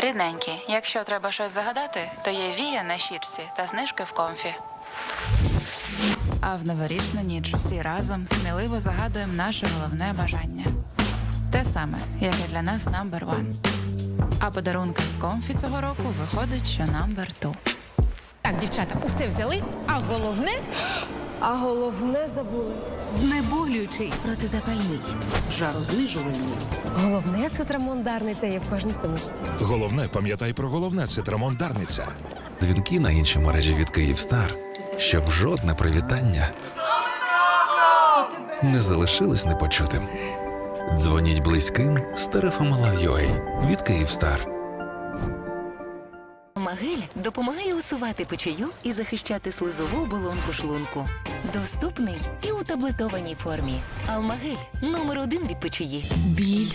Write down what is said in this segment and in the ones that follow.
Дорогенькі, якщо треба щось загадати, то є вія на щічці та знижки в комфі. А в новорічну ніч всі разом сміливо загадуємо наше головне бажання. Те саме, як і для нас number one. А подарунки з комфі цього року виходить, що number two. Так, дівчата, усе взяли, а головне А головне забули. Знеболюючий, протизапальний, жарознижувальний. Головне це трамондарниця є в кожній сумочці. Головне, пам'ятай про головне цитрамон Дарниця. Дзвінки на інші мережі від Київстар, щоб жодне привітання не залишилось непочутим. Дзвоніть близьким з Терафамалав.ua від Київстар. Магель допомагає усувати печію і захищати слизову оболонку шлунку. Доступний і у таблетованій формі. Алмагель номер один від печії. Біль.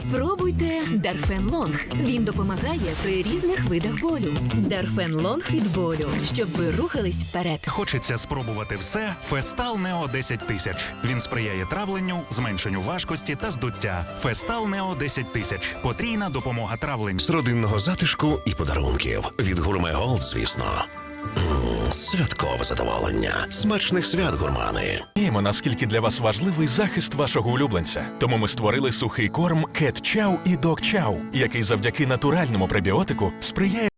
Спробуйте Дарфен Лонг. Він допомагає при різних видах болю. Дарфен Лонг від болю, щоб ви рухались вперед. Хочеться спробувати все. Фестал Нео 10 тисяч. Він сприяє травленню, зменшенню важкості та здуття. Фестал Нео 10 тисяч. Потрійна допомога травленню. з родинного затишку і подарунків від Гурме Голд, звісно. Святкове задоволення. Смачних свят, гурмани. Знаємо, наскільки для вас важливий захист вашого улюбленця. Тому ми створили сухий корм Cat Chow і Dog Chow, який завдяки натуральному пребіотику сприяє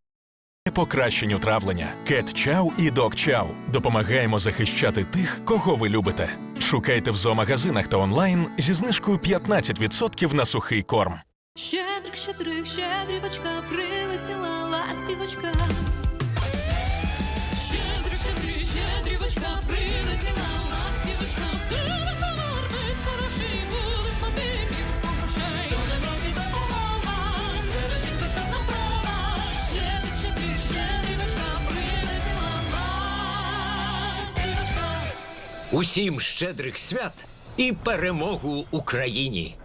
покращенню травлення. Cat Chow і Dog Chow. Допомагаємо захищати тих, кого ви любите. Шукайте в зоомагазинах та онлайн зі знижкою 15% на сухий корм. Щедрик, щедрик, щедрівочка, прилетіла ластівочка. Усім щедрих свят і перемогу Україні!